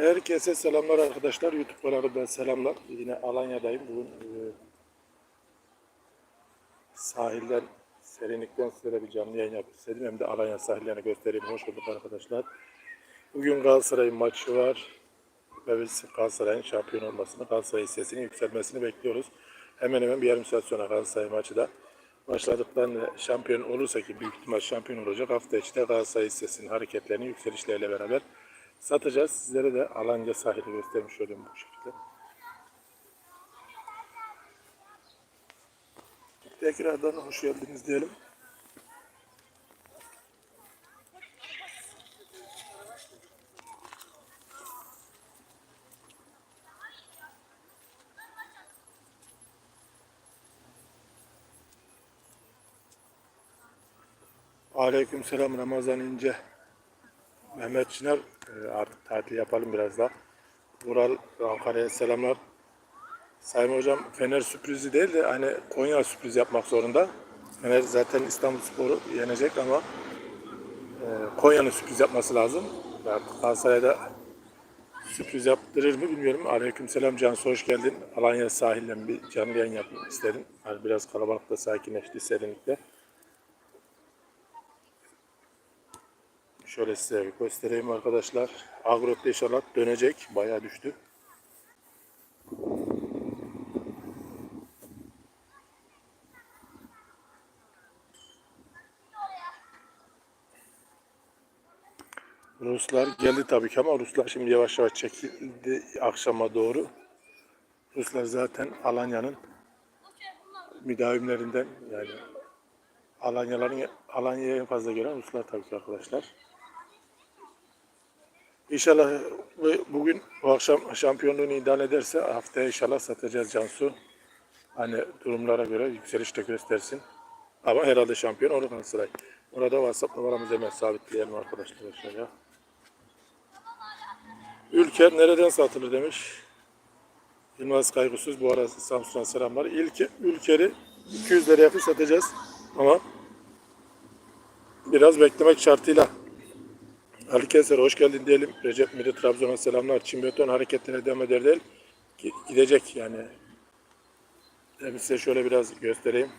Herkese selamlar arkadaşlar. YouTube kanalımdan selamlar. Yine Alanya'dayım. Bugün e, sahilden, serinlikten size bir canlı yayın yapmak istedim. Hem de Alanya sahillerini göstereyim. Hoş bulduk arkadaşlar. Bugün Galatasaray'ın maçı var. Ve biz Galatasaray'ın şampiyon olmasını, Galatasaray hissesinin yükselmesini bekliyoruz. Hemen hemen bir yarım saat sonra Galatasaray maçı da başladıklarında şampiyon olursa ki büyük ihtimal şampiyon olacak. Hafta içi de Galatasaray hissesinin hareketlerini yükselişleriyle beraber satacağız. Sizlere de Alanya sahili göstermiş olayım bu şekilde. Tekrardan hoş geldiniz diyelim. Aleyküm selam Ramazan İnce. Mehmet Çınar e, artık tatil yapalım biraz daha. Vural Ankara'ya selamlar. Sayın Hocam Fener sürprizi değil de hani Konya sürpriz yapmak zorunda. Fener zaten İstanbul Sporu yenecek ama e, Konya'nın sürpriz yapması lazım. Artık Galatasaray'da sürpriz yaptırır mı bilmiyorum. Aleyküm selam Cansu hoş geldin. Alanya sahilden bir canlı yayın yapmak istedim. Hani biraz kalabalıkta sakinleşti serinlikte. Şöyle size göstereyim arkadaşlar. Agrot inşallah dönecek. Bayağı düştü. Ruslar geldi tabii ki ama Ruslar şimdi yavaş yavaş çekildi akşama doğru. Ruslar zaten Alanya'nın müdavimlerinden yani Alanyaların Alanya'ya en fazla gelen Ruslar tabii ki arkadaşlar. İnşallah bu- bugün bu akşam şampiyonluğunu ilan ederse haftaya inşallah satacağız Cansu. Hani durumlara göre yükseliş de göstersin. Ama herhalde şampiyon olur Galatasaray. Orada WhatsApp numaramızı hemen sabitleyelim arkadaşlar aşağıya. Ülker nereden satılır demiş. Yılmaz Kaygısız bu arada Samsun'a selamlar. İlk ülkeri 200 liraya satacağız. Ama biraz beklemek şartıyla. Ali Keser hoş geldin diyelim. Recep Midi Trabzon'a selamlar. Çin beton hareketlerine devam eder değil. Gi- Gidecek yani. Ben size şöyle biraz göstereyim.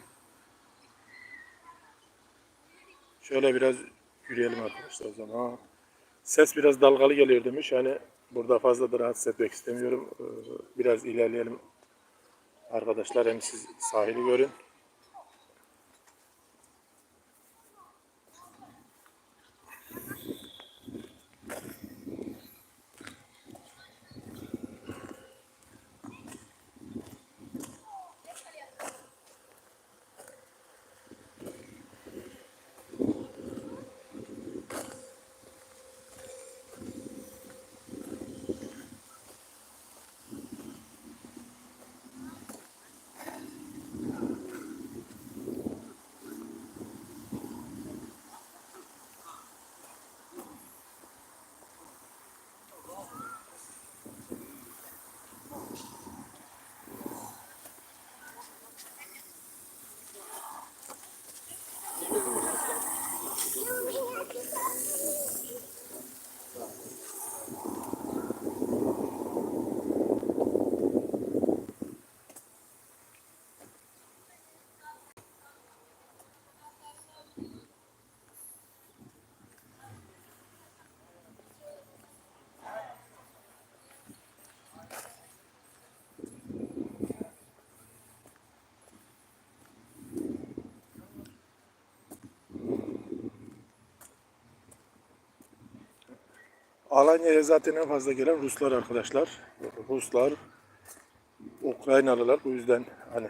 Şöyle biraz yürüyelim arkadaşlar o zaman. Ses biraz dalgalı geliyor demiş. Hani burada fazla da rahatsız etmek istemiyorum. Ee, Biraz ilerleyelim arkadaşlar. Hem siz sahili görün. Alanya'ya zaten en fazla gelen Ruslar arkadaşlar. Ruslar, Ukraynalılar. Bu yüzden hani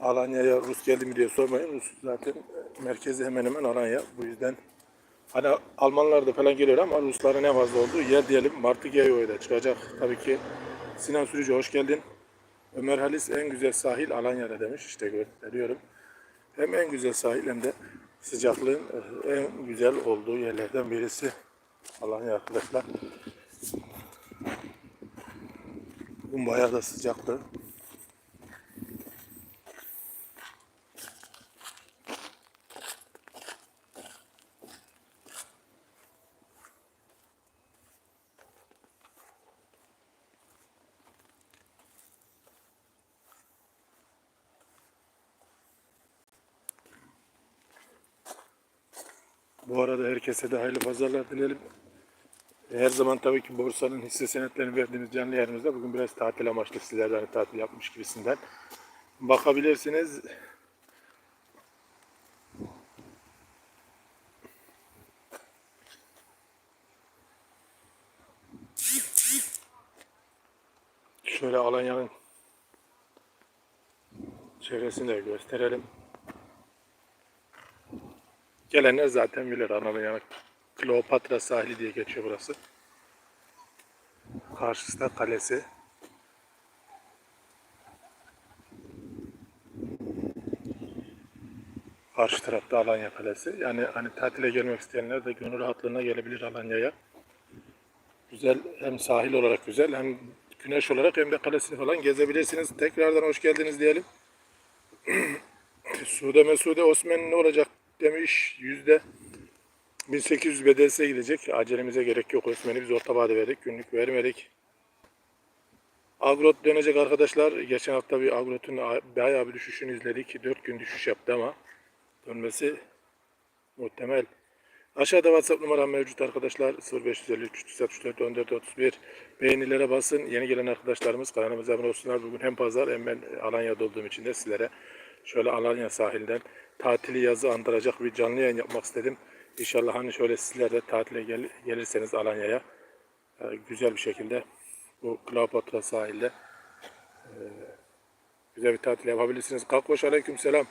Alanya'ya Rus geldi mi diye sormayın. Rus zaten merkezi hemen hemen Alanya. Bu yüzden hani Almanlar da falan geliyor ama Rusların en fazla olduğu yer diyelim. Martıgeyo'ya da çıkacak. Tabii ki Sinan Sürücü hoş geldin. Ömer Halis en güzel sahil Alanya'da demiş. İşte gösteriyorum. Hem en güzel sahil hem de sıcaklığın en güzel olduğu yerlerden birisi. Alanya arkadaşlar. Bugün bayağı da sıcaktı. Bu arada herkese de hayırlı pazarlar dilerim. Her zaman tabii ki borsanın hisse senetlerini verdiğimiz canlı yayınımızda bugün biraz tatil amaçlı sizlerden hani tatil yapmış gibisinden bakabilirsiniz. Şöyle Alanya'nın çevresini de gösterelim. Gelenler zaten bilir Alanya Kleopatra sahili diye geçiyor burası. Karşısında kalesi. Karşı tarafta Alanya Kalesi. Yani hani tatile gelmek isteyenler de gönül rahatlığına gelebilir Alanya'ya. Güzel hem sahil olarak güzel hem güneş olarak hem de kalesini falan gezebilirsiniz. Tekrardan hoş geldiniz diyelim. Sude Mesude Osman ne olacak demiş. Yüzde 1800 bedelsize gidecek. Acelemize gerek yok. Osman'ı biz orta vade verdik. Günlük vermedik. Agrot dönecek arkadaşlar. Geçen hafta bir Agrot'un bayağı bir düşüşünü izledik. 4 gün düşüş yaptı ama dönmesi muhtemel. Aşağıda WhatsApp numaram mevcut arkadaşlar. 0553 364 14 31. Beğenilere basın. Yeni gelen arkadaşlarımız kanalımıza abone olsunlar. Bugün hem pazar hem ben Alanya'da olduğum için de sizlere şöyle Alanya sahilinden tatili yazı andıracak bir canlı yayın yapmak istedim. İnşallah hani şöyle sizler de tatile gel gelirseniz Alanya'ya e, güzel bir şekilde bu Kleopatra sahilde e, güzel bir tatil yapabilirsiniz. Kalkbaş aleyküm selam.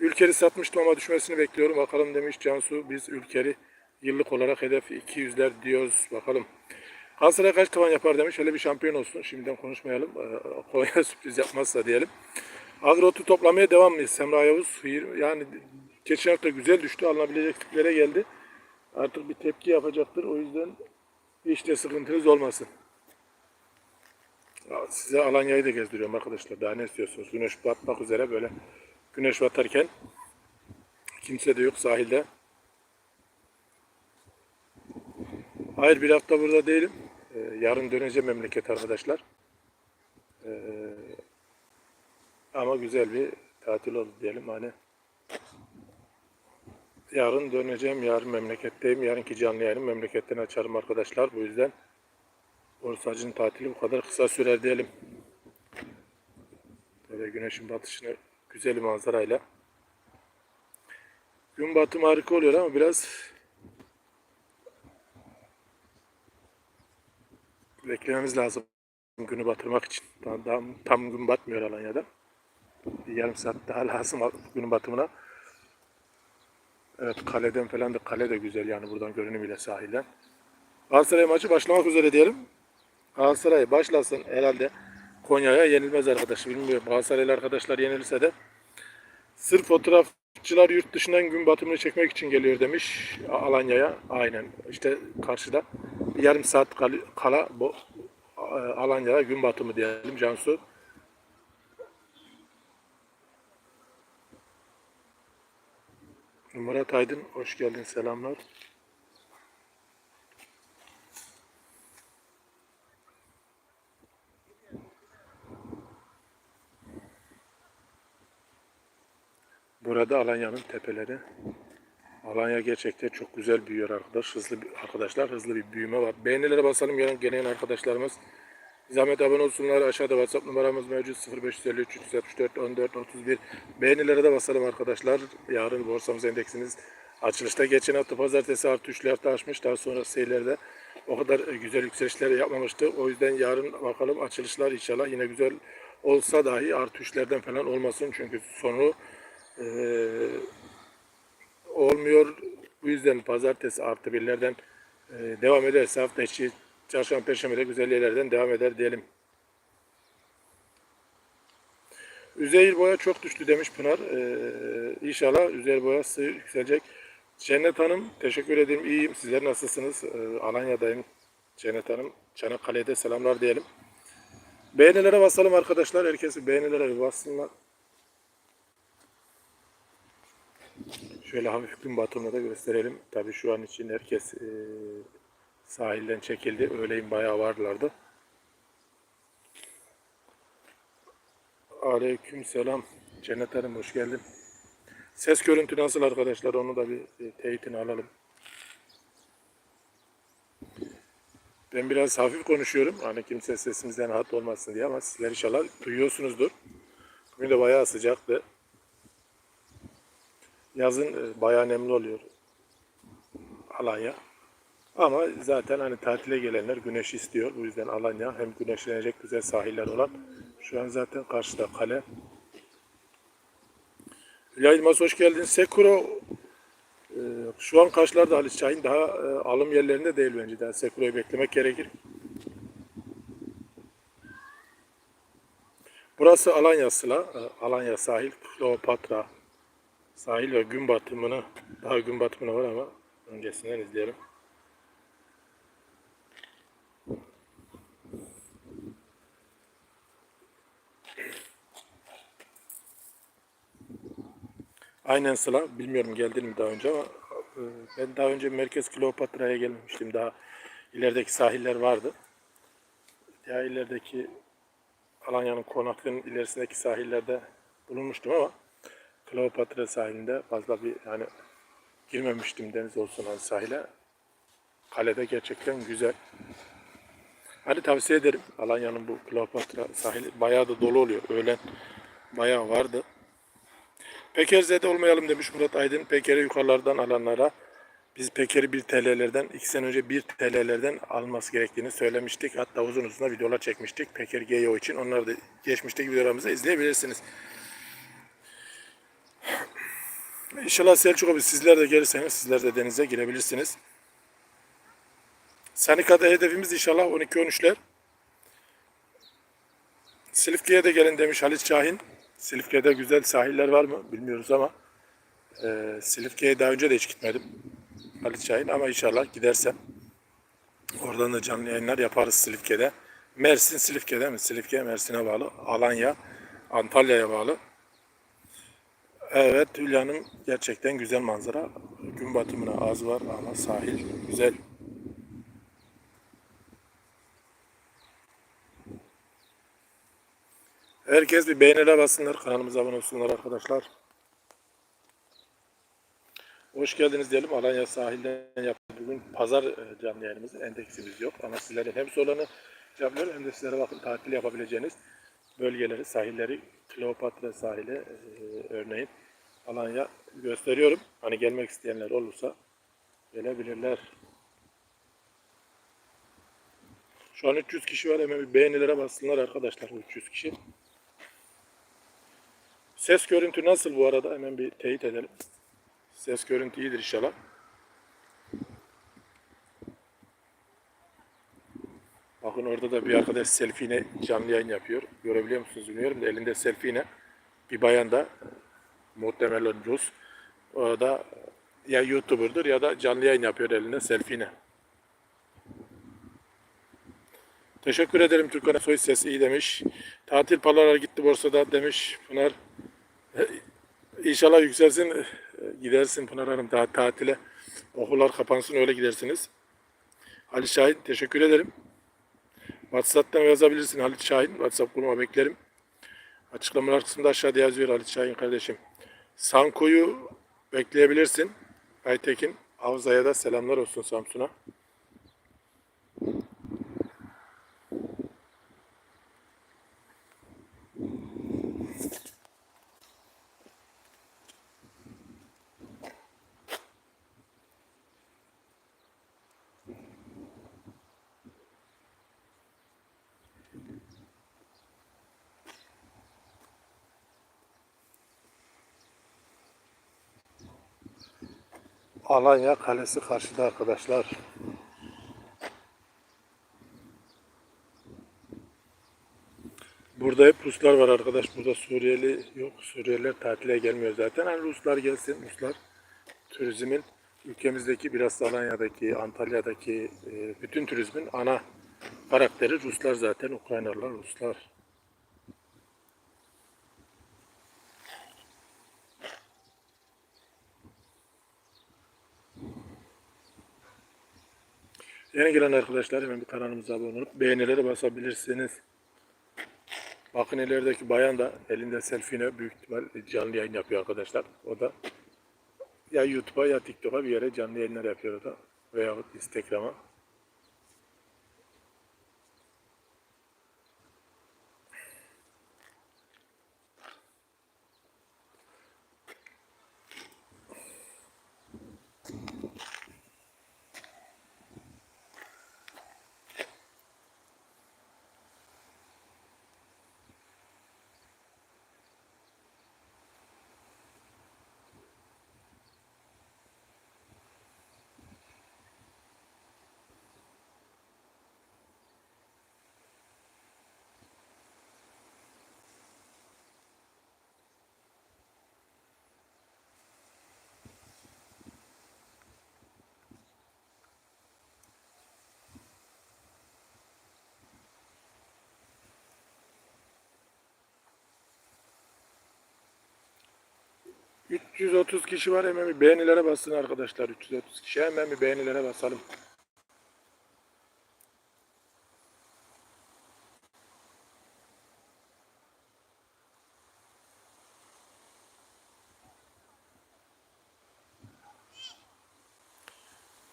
Ülkeri satmıştım ama düşmesini bekliyorum. Bakalım demiş Cansu. Biz Ülkeri yıllık olarak hedef 200'ler diyoruz. Bakalım. Galatasaray kaç tavan yapar demiş. Öyle bir şampiyon olsun. Şimdiden konuşmayalım. Ee, Konya sürpriz yapmazsa diyelim. Agrotu toplamaya devam mıyız? Semra Yavuz. Yani geçen hafta güzel düştü. Alınabilecek tiplere geldi. Artık bir tepki yapacaktır. O yüzden hiç de sıkıntınız olmasın. Size Alanya'yı da gezdiriyorum arkadaşlar. Daha ne istiyorsunuz? Güneş batmak üzere böyle güneş batarken kimse de yok sahilde. Hayır bir hafta burada değilim. Ee, yarın döneceğim memleket arkadaşlar. Ee, ama güzel bir tatil oldu diyelim hani. Yarın döneceğim. Yarın memleketteyim. Yarınki canlı yayını memleketten açarım arkadaşlar. Bu yüzden Borsacının tatili bu kadar kısa sürer diyelim. Böyle güneşin batışını güzel bir manzarayla. Gün batımı harika oluyor ama biraz beklememiz lazım günü batırmak için. Tam, tam, tam gün batmıyor Alanya'da. Bir yarım saat daha lazım günün batımına. Evet kaleden falan da kale de güzel yani buradan görünüm ile sahilden. Galatasaray maçı başlamak üzere diyelim. Galatasaray başlasın herhalde Konya'ya yenilmez arkadaş. Bilmiyorum Galatasaraylı arkadaşlar yenilirse de sırf fotoğrafçılar yurt dışından gün batımını çekmek için geliyor demiş Alanya'ya. Aynen işte karşıda yarım saat kal- kala Alanya'ya gün batımı diyelim Cansu. Murat Aydın hoş geldin selamlar. Burada Alanya'nın tepeleri. Alanya gerçekten çok güzel büyüyor arkadaş. Hızlı arkadaşlar hızlı bir büyüme var. Beğenilere basalım gelen, gelen arkadaşlarımız. Zahmet abone olsunlar. Aşağıda WhatsApp numaramız mevcut 0553 364 14 31. Beğenilere de basalım arkadaşlar. Yarın borsamız endeksimiz açılışta geçen hafta pazartesi artı 3'lü hafta açmış. Daha sonra seyrelerde o kadar güzel yükselişler yapmamıştı. O yüzden yarın bakalım açılışlar inşallah yine güzel olsa dahi artı 3'lerden falan olmasın. Çünkü sonu ee, olmuyor. Bu yüzden pazartesi artı birlerden e, devam ederse hafta içi çarşamba perşembe de güzel yerlerden devam eder diyelim. Üzeyir boya çok düştü demiş Pınar. Ee, inşallah Üzeyir boyası yükselecek. Cennet Hanım teşekkür ederim. İyiyim. Sizler nasılsınız? Ee, Alanya'dayım. Cennet Hanım Çanakkale'de selamlar diyelim. Beğenilere basalım arkadaşlar. Herkesi beğenilere bassınlar. Şöyle hafif gün batımını da gösterelim. Tabii şu an için herkes e, Sahilden çekildi. Öğleyin bayağı varlardı. Aleyküm selam. Cennet Hanım hoş geldin. Ses görüntü nasıl arkadaşlar? Onu da bir teyitini alalım. Ben biraz hafif konuşuyorum. Hani kimse sesimizden rahat olmasın diye ama sizler inşallah duyuyorsunuzdur. Bugün de bayağı sıcaktı. Yazın e, bayağı nemli oluyor Alanya. Ama zaten hani tatile gelenler güneş istiyor. Bu yüzden Alanya hem güneşlenecek güzel sahiller olan. Şu an zaten karşıda kale. Hülya Yılmaz hoş geldin. Sekuro e, şu an karşılarda Halis Şahin daha e, alım yerlerinde değil bence. Daha Sekuro'yu beklemek gerekir. Burası Alanya Sıla. e, Alanya sahil. Kleopatra sahil ve gün batımını daha gün batımına var ama öncesinden izleyelim. Aynen Sıla. Bilmiyorum geldin mi daha önce ama e, ben daha önce Merkez Kleopatra'ya gelmemiştim. Daha ilerideki sahiller vardı. Ya ilerideki Alanya'nın Konaklı'nın ilerisindeki sahillerde bulunmuştum ama Kleopatra sahilinde fazla bir yani girmemiştim deniz olsun hani sahile. Kalede gerçekten güzel. Hadi tavsiye ederim. Alanya'nın bu Kleopatra sahili bayağı da dolu oluyor. Öğlen bayağı vardı. Pekerze'de olmayalım demiş Murat Aydın. Peker'i yukarılardan alanlara biz Peker'i 1 TL'lerden 2 sene önce 1 TL'lerden alması gerektiğini söylemiştik. Hatta uzun uzun videolar çekmiştik. Peker GEO için. Onları da geçmişteki videolarımızda izleyebilirsiniz. İnşallah Selçuk abi sizler de gelirseniz sizler de denize girebilirsiniz. Sanika'da hedefimiz inşallah 12-13'ler. Silifke'ye de gelin demiş Halit Şahin. Silifke'de güzel sahiller var mı bilmiyoruz ama e, Silifke'ye daha önce de hiç gitmedim. Halit Şahin ama inşallah gidersem oradan da canlı yayınlar yaparız Silifke'de. Mersin Silifke'de mi? Silifke Mersin'e bağlı. Alanya Antalya'ya bağlı. Evet Hülya'nın gerçekten güzel manzara. Gün batımına az var ama sahil güzel. Herkes bir beğenile bassınlar. Kanalımıza abone olsunlar arkadaşlar. Hoş geldiniz diyelim. Alanya sahilden yaptık. Bugün pazar e, canlı yayınımız. Endeksimiz yok. Ama sizlerin hem sorularını cevaplıyorum hem de sizlere bakın tatil yapabileceğiniz bölgeleri, sahilleri, Kleopatra sahili e, örneğin Alanya gösteriyorum. Hani gelmek isteyenler olursa gelebilirler. Şu an 300 kişi var. Hemen bir beğenilere bassınlar arkadaşlar. 300 kişi. Ses görüntü nasıl bu arada? Hemen bir teyit edelim. Ses görüntü iyidir inşallah. Bakın orada da bir arkadaş selfie'ne canlı yayın yapıyor. Görebiliyor musunuz bilmiyorum da elinde selfie'ne bir bayan da muhtemelen Rus. O da ya YouTuber'dır ya da canlı yayın yapıyor elinde selfie'ne. Teşekkür ederim Türkan Soy ses iyi demiş. Tatil paralar gitti borsada demiş Pınar. İnşallah yükselsin gidersin Pınar Hanım daha tatile. Okullar kapansın öyle gidersiniz. Ali Şahin teşekkür ederim. WhatsApp'tan yazabilirsin Halit Şahin. WhatsApp grubuma beklerim. Açıklamalar kısmında aşağıda yazıyor Halit Şahin kardeşim. Sanko'yu bekleyebilirsin. Aytekin. Havza'ya da selamlar olsun Samsun'a. Alanya Kalesi karşıda arkadaşlar. Burada hep Ruslar var arkadaş. Burada Suriyeli yok. Suriyeliler tatile gelmiyor zaten. Hani Ruslar gelsin. Ruslar turizmin ülkemizdeki biraz da Alanya'daki, Antalya'daki e, bütün turizmin ana karakteri Ruslar zaten. Ukraynalılar, Ruslar. Yeni gelen arkadaşlar hemen bir kanalımıza abone olup beğenilere basabilirsiniz. Bakın ilerideki bayan da elinde selfie'ne büyük ihtimal canlı yayın yapıyor arkadaşlar. O da ya YouTube'a ya TikTok'a bir yere canlı yayınlar yapıyor o da. Veyahut Instagram'a. 330 kişi var hemen bir beğenilere bassın arkadaşlar. 330 kişi hemen bir beğenilere basalım.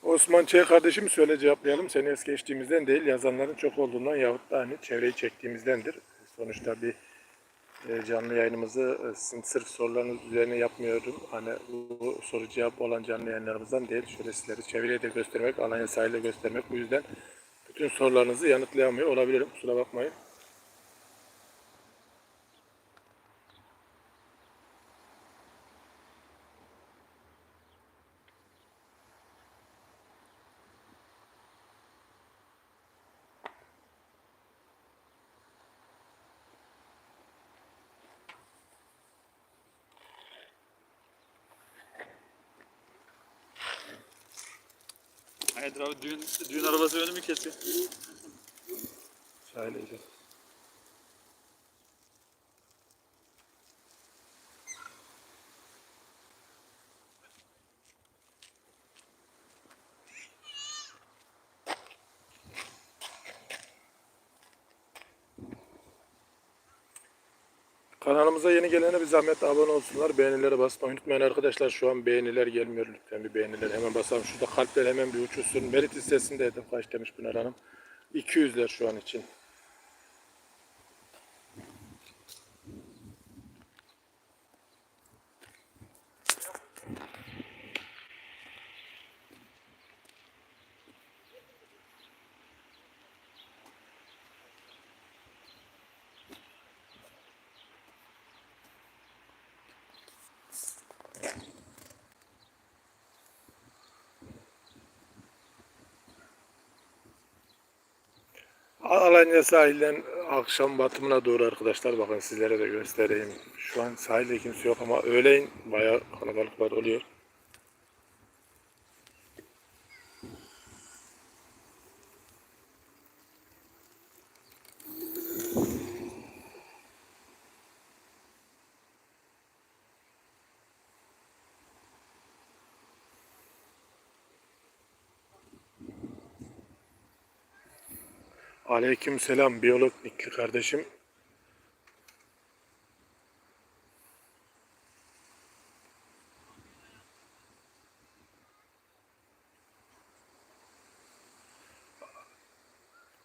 Osman Ç. kardeşim söyle cevaplayalım. Seni es geçtiğimizden değil yazanların çok olduğundan yahut da hani çevreyi çektiğimizdendir. Sonuçta bir canlı yayınımızı e, sizin sırf sorularınız üzerine yapmıyorum. Hani bu soru cevap olan canlı yayınlarımızdan değil. Şöyle sizleri çevreye de göstermek, Alanya sahilde göstermek. Bu yüzden bütün sorularınızı yanıtlayamıyor olabilirim. Kusura bakmayın. тільки ці. Kanalımıza yeni gelene bir zahmet abone olsunlar. Beğenilere basmayı unutmayın arkadaşlar. Şu an beğeniler gelmiyor. Lütfen bir beğeniler hemen basalım. Şurada kalpler hemen bir uçuşsun. Merit listesinde hedef kaç demiş Pınar Hanım. 200'ler şu an için. Alanya sahilden akşam batımına doğru arkadaşlar bakın sizlere de göstereyim. Şu an sahilde kimse yok ama öğleyin bayağı kalabalıklar oluyor. Aleyküm selam biyolog Nikli kardeşim.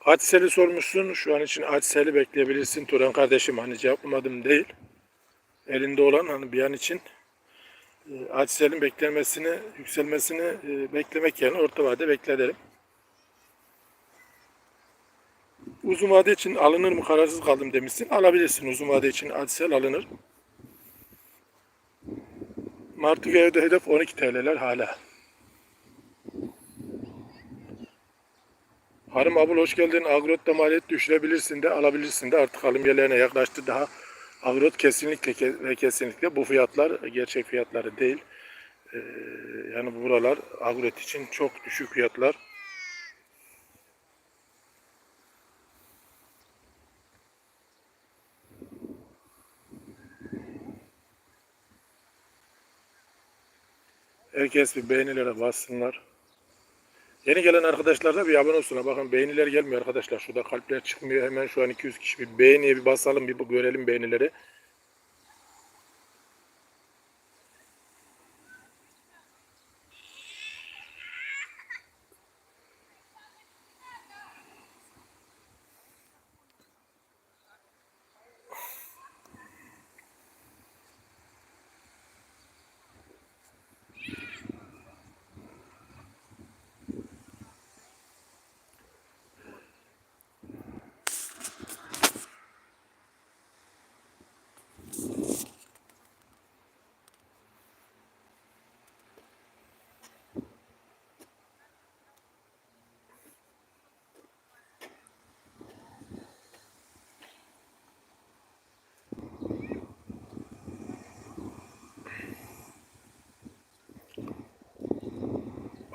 Atseli sormuşsun. Şu an için Atseli bekleyebilirsin. Turan kardeşim hani cevaplamadım değil. Elinde olan hani bir an için e, Atsel'in beklemesini, yükselmesini e, beklemek yerine orta vade bekle derim. Uzun vade için alınır mı kararsız kaldım demişsin. Alabilirsin uzun vade için Adsel alınır. Martı evde hedef 12 TL'ler hala. Harım abul hoş geldin. Agrotta maliyet düşürebilirsin de alabilirsin de artık alım yerlerine yaklaştı. Daha agrot kesinlikle ke- ve kesinlikle bu fiyatlar gerçek fiyatları değil. Ee, yani buralar agrot için çok düşük fiyatlar. Herkes bir beğenilere bassınlar. Yeni gelen arkadaşlar da bir abone olsunlar. Bakın beğeniler gelmiyor arkadaşlar. Şurada kalpler çıkmıyor. Hemen şu an 200 kişi bir beğeniye bir basalım bir görelim beğenileri.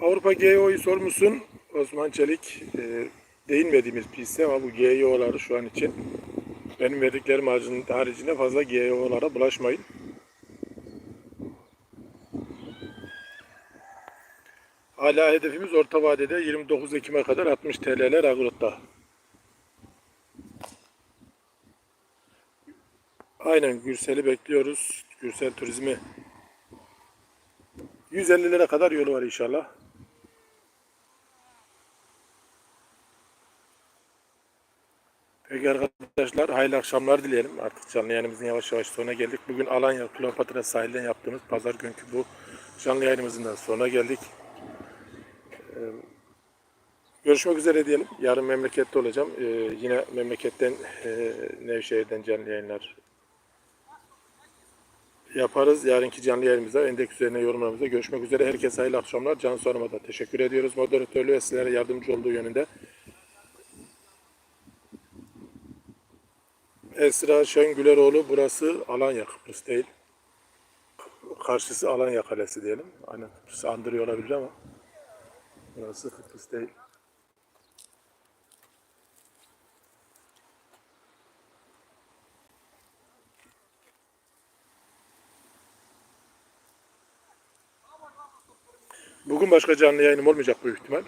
Avrupa GEO'yu sormuşsun. Osman Çelik e, değinmediğimiz bir hisse ama bu GEO'ları şu an için benim verdiklerim haricinde fazla GEO'lara bulaşmayın. Hala hedefimiz orta vadede 29 Ekim'e kadar 60 TL'ler Agrot'ta. Aynen Gürsel'i bekliyoruz. Gürsel Turizmi 150 lira kadar yolu var inşallah. Peki arkadaşlar hayırlı akşamlar dileyelim. Artık canlı yayınımızın yavaş yavaş sonuna geldik. Bugün Alanya Kleopatra sahilden yaptığımız pazar günkü bu canlı yayınımızın da sonuna geldik. Ee, Görüşmek üzere diyelim. Yarın memlekette olacağım. Ee, yine memleketten e, Nevşehir'den canlı yayınlar yaparız. Yarınki canlı yayınımızda endeks üzerine yorumlarımızda görüşmek üzere. Herkese hayırlı akşamlar. Can Sorum'a da teşekkür ediyoruz. Moderatörlüğü ve sizlere yardımcı olduğu yönünde. Esra Şengüleroğlu burası Alanya Kıbrıs değil. Karşısı Alanya Kalesi diyelim. Aynen Kıbrıs andırıyor olabilir ama burası Kıbrıs değil. Bugün başka canlı yayınım olmayacak büyük ihtimal.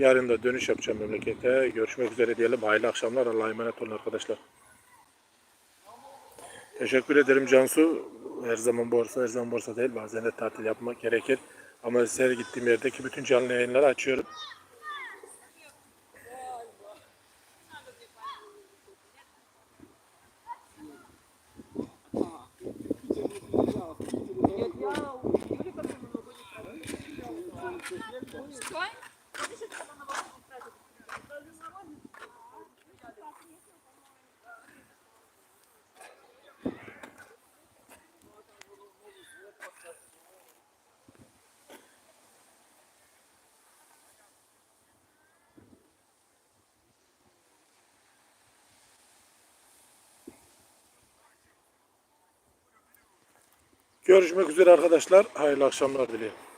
Yarın da dönüş yapacağım memlekete. Görüşmek üzere diyelim. Hayırlı akşamlar. Allah'a emanet olun arkadaşlar. Teşekkür ederim Cansu. Her zaman borsa, her zaman borsa değil. Bazen de tatil yapmak gerekir. Ama her gittiğim yerdeki bütün canlı yayınları açıyorum. Görüşmek üzere arkadaşlar. Hayırlı akşamlar dilerim.